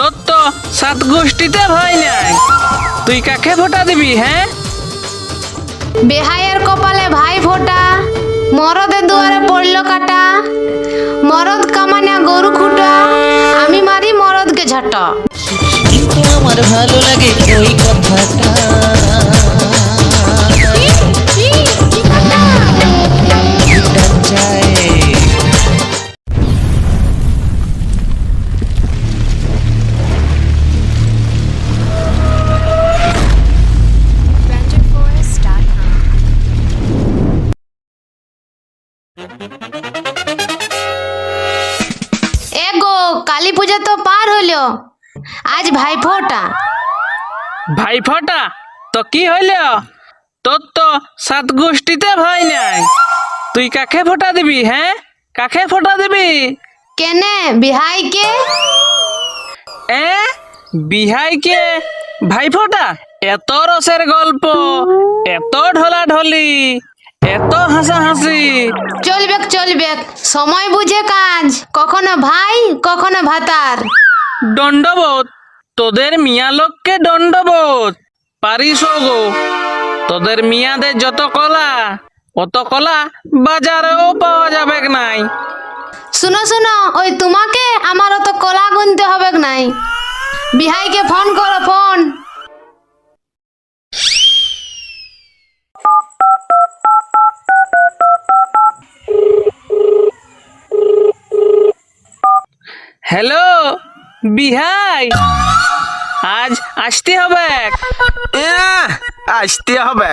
তোর তো সাত গোষ্ঠীতে ভয় নাই। তুই কাকে ভোটা দিবি হ্যাঁ? বেহায়ের কপালে ভাই ফোটা মরদের দুয়ারে পড়ল কাটা। মরদ কামানা গরু খুঁটা আমি মারি মরদকে ঝাটা। কিন্তু আমার ভালো লাগে ওই কথাটা। হলো আজ ভাই ফোটা ভাই ফোটা তো কি হইল? তোর তো সাত গোষ্ঠীতে ভয় নাই। তুই কাকে ভোটা দিবি হ্যাঁ? কাকে ভোটা দিবি? কেনে? বিহাইকে? এ? বিহাইকে? ভাই ফোটা এত রসের গল্প এত ঢলা ঢলি এত হাসাহাসি। চলবেক চলবেক। সময় বুঝে কাজ। কখনো ভাই কখনো ভাতার। দণ্ডবোধ। তোদের মিয়া লোককে দণ্ডবোধ। পারিস গো তোদের মিয়াদের যত কলা অত কলা বাজারেও পাওয়া যাবে নাই। শুনো শুনো ওই তোমাকে আমার অত কলা গুনতে হবে নাই। বিহাইকে ফোন করো ফোন। হ্যালো বিহাই আজ আসতে হবে। আসতে হবে।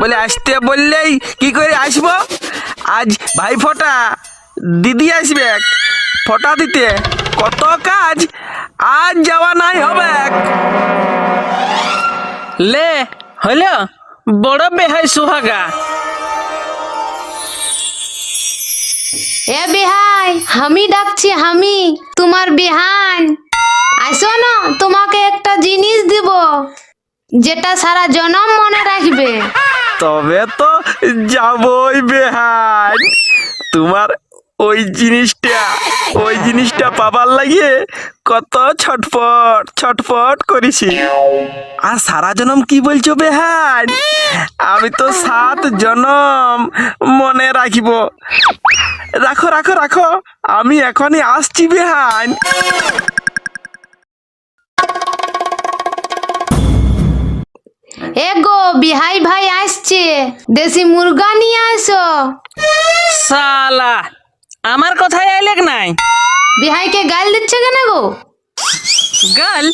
বলে আসতে বললেই কি করে আসব? আজ ভাই ফোটা দিদি আসবে। ফোটা দিতে কত কাজ আজ যাওয়া নাই হবে। লে হলো বড় বেহাই সুহাগা। এ বিহাই, আমি ডাকছি, আমি, তোমার বিহান। আসো না, তোমাকে একটা জিনিস দিব, যেটা সারা জনম মনে রাখবে। তবে তো যাবই বেহান। তোমার ওই জিনিসটা ওই জিনিসটা পাবার লাগিয়ে কত ছটফট ছটফট করেছি। আর সারা জনম কি বলছো বেহান? আমি তো সাত জনম মনে রাখিব। রাখো রাখো রাখো। আমি এখনই আসছি বেহান এ গো বিহাই ভাই আসছে। দেশি মুরগা নিয়ে আসো। সালা আমার কথাই আইলেক নাই? বিহাইকে গাল দিচ্ছে কেন গো? গাল?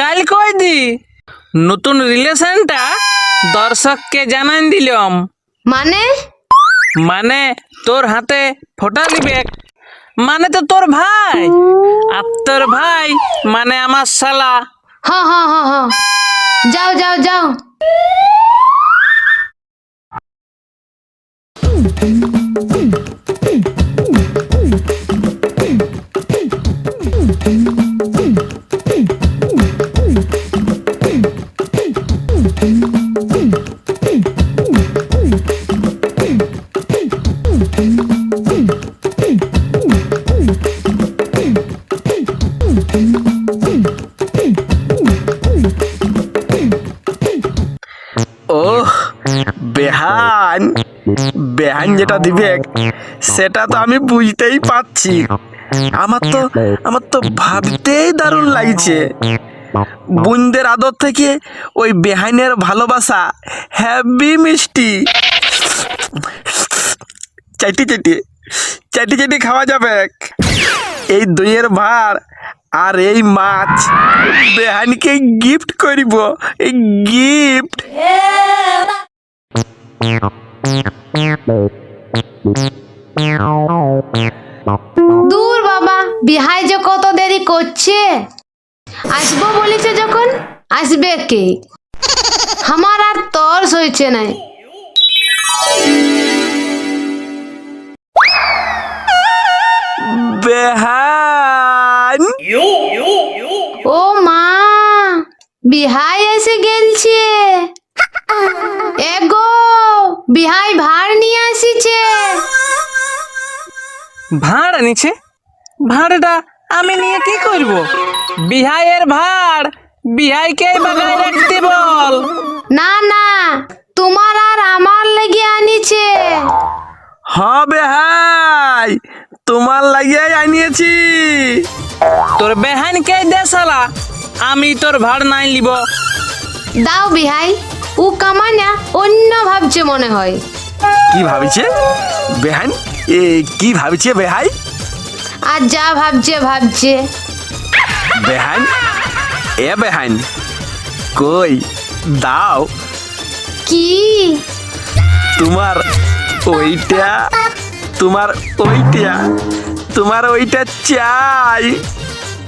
গাল কই দি? নতুন রিলেশনটা দর্শককে জানান দিলাম। মানে? মানে তোর হাতে ফোটা নিবে মানে তো তোর ভাই। আর তোর ভাই মানে আমার শালা। হ হ হ হ। যাও যাও যাও। ওহ, বেহান। বেহান যেটা দিবে, সেটা তো আমি বুঝতেই পারছি। আমার তো আমার তো ভাবতেই দারুণ লাগছে। বোনদের আদর থেকে ওই বেহাইনের ভালোবাসা হ্যাভি মিষ্টি। চাটি চাটি চাটি চাটি খাওয়া যাবে। এই দইয়ের ভাড় আর এই মাছ বেহানকে গিফট করিব এই গিফট দূর বাবা বিহাই যে কত দেরি করছে। আসব বলেছে যখন আসবে কে? আমার আর তর্স হয়েছে নাই। বেহান ও মা বিহাই এসে গেলছে। এগো বিহাই ভাড় নিয়ে আসিছে। ভাড় আনিছে ভাড়টা আমি নিয়ে কি করব? বিহাইয়ের ভাড় বিহাইকে বাগায় রাখতে বল। না না তোমার আর আমার লেগে আনিছে। হবে হাই তোমার লাগিয়ে আনিয়েছি। তোর বেহানকে দে শালা। আমি তোর ভাড় নাই লিব দাও বিহাই ও কামানা অন্য ভাবছে মনে হয়। কি ভাবিছে? বেহান এ কি ভাবিছে বেহাই? আর যা ভাবছে ভাবছে। বেহান এ বেহান কই? দাও। কি? তোমার ওইটা তোমার ওইটা তোমার ওইটা চাই।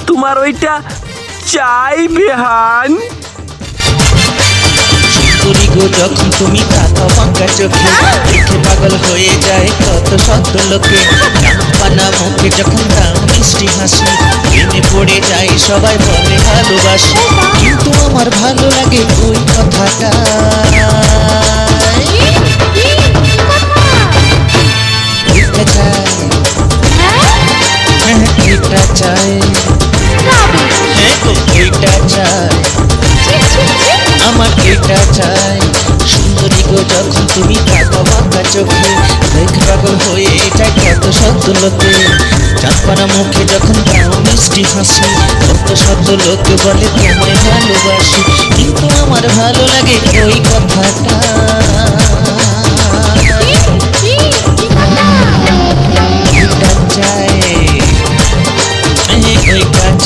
তোমার ওইটা চাই বেহান। করি গো যখন তুমি কাকা পাকা চোখে দেখে পাগল হয়ে যায় কত শত লোকে পানা মুখে যখন দাও মিষ্টি হাসি প্রেমে পড়ে যায় সবাই বলে ভালোবাসি। কিন্তু আমার ভালো লাগে ওই কথাটা। ওইটা চাই হ্যাঁ? ওইটা চাই। হ্যাঁ আমার এটা চাই। সুন্দরী গো, যখন তুমি কাকা বাঁকা চোখে দেখ পাগল হয়ে যায় কত শত লোকে চাঁদপানা মুখে যখন দাও মিষ্টি হাসি, কত শত লোক বলে তোমায় ভালোবাসি। কিন্তু আমার ভালো লাগে ওই কথাটা।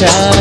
চাই।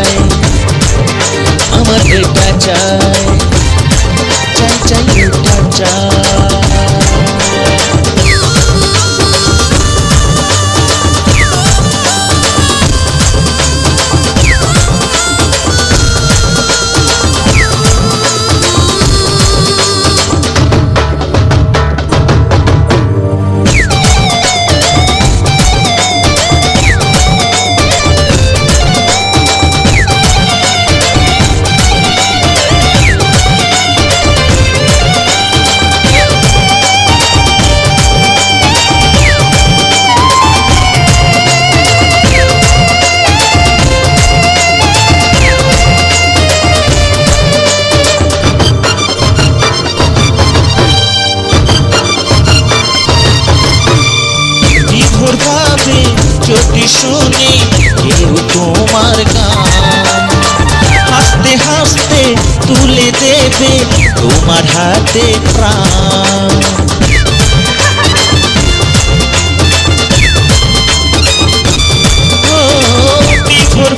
হাতে প্রাণ।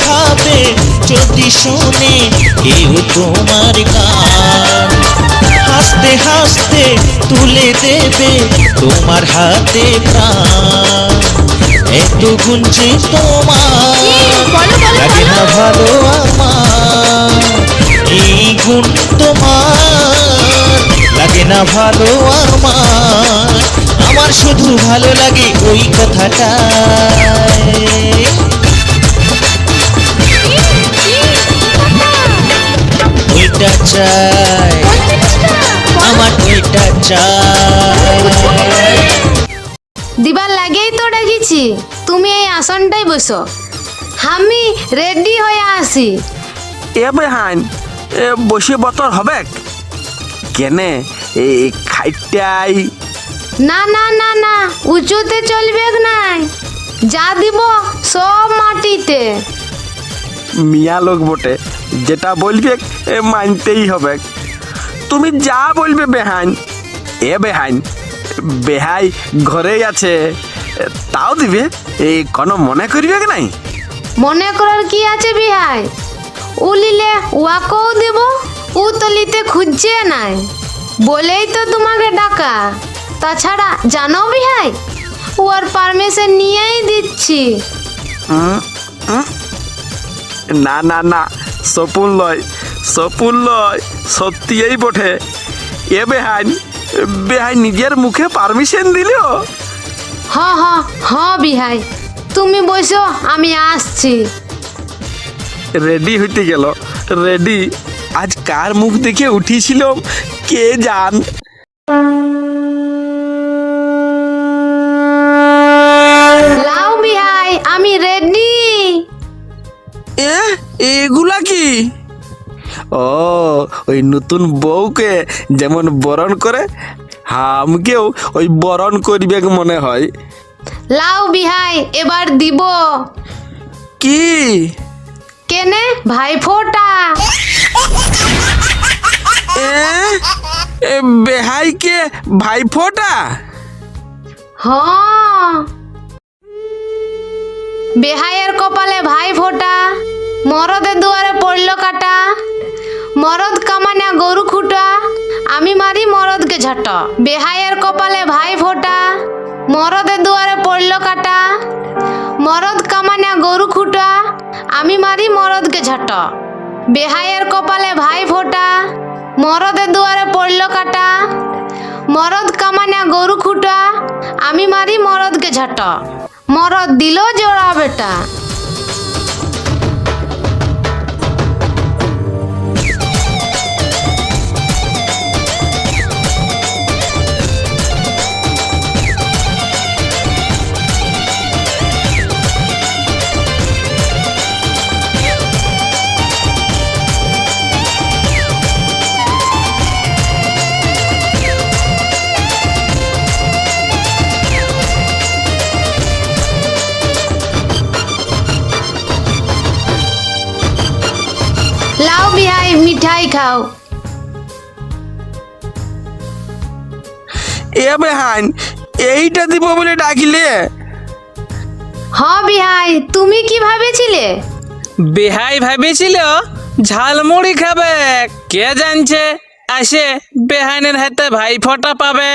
ভাবে যদি শুনি কেউ তোমার গান। হাসতে হাসতে তুলে দেবে তোমার হাতে প্রাণ। এত গুঞ্জে তোমার। লাগে না ভালো আমার। এই গুণ তোমার। লাগে না ভালো আমার আমার শুধু ভালো লাগে ওই কথাটা ওইটা চাই আমার ওইটা চাই। দিবার লাগেই তো ডাকিছি তুমি এই আসনটাই বসো। আমি রেডি হয়ে আসি এ বেহান এ বসে বতর হবে কেনে? এই খাইটাই। না না না না উঁচুতে চলবে নাই। যা দিব সব মাটিতে। মিয়া লোক বটে যেটা বলবে এ মানতেই হবে। তুমি যা বলবে বেহান এ বেহান বেহাই ঘরেই আছে। তাও দিবে এই কোনো মনে করবে কি নাই? মনে করার কি আছে বিহাই? উলিলে ওয়াকেও দিব উ তলিতে খুঁজছে নাই। বলেই তো তোমাকে ডাকা। তাছাড়া জানো বিহাই ওর পারমিশন নিয়েই দিচ্ছি। না না না সপুন লয় সপুন লয় সত্যিই বটে। এ বেহান বেহাই নিজের মুখে পারমিশন দিল? হ হ হ বিহাই তুমি বসো আমি আসছি। রেডি হইতে গেল রেডি। আজ কার মুখ দেখে উঠিছিল কে জান? লাও বিহাই আমি রেডি। এ এগুলা কি? ও ওই নতুন বউকে যেমন বরণ করে হামকেও ওই বরণ করিবে মনে হয়। লাও বিহাই এবার দিব। কি? কেনে ভাইফোঁটা? এ? এ বেহাইকে ভাইফোঁটা? হ্যাঁ। বেহাইয়ের কপালে ভাই ফোটা মরদের দুয়ারে পড়ল কাটা। মরদ কামানা গরু খুটা। আমি মারি মরদকে ঝাঁট। বেহাইয়ের কপালে ভাই ফোটা মরদের দুয়ারে পড়ল কাটা। মরদ কামানা গরু খুটা, আমি মারি মরদকে ঝট। বেহায়ের কপালে ভাই ফোটা, মরদের দুয়ারে পড়ল কাটা। মরদ কামানা গরু খুটা, আমি মারি মরদকে ঝট। মরদ দিল জোড়া বেটা। মিঠাই খাও। এ বেহান এইটা দিব বলে ডাকিলে? হ বিহাই তুমি কি ভাবেছিলে? বেহাই ভাবেছিল ঝালমুড়ি খাবে কে জানছে? আসে বেহাইনের হাতে ভাই ফটা পাবে।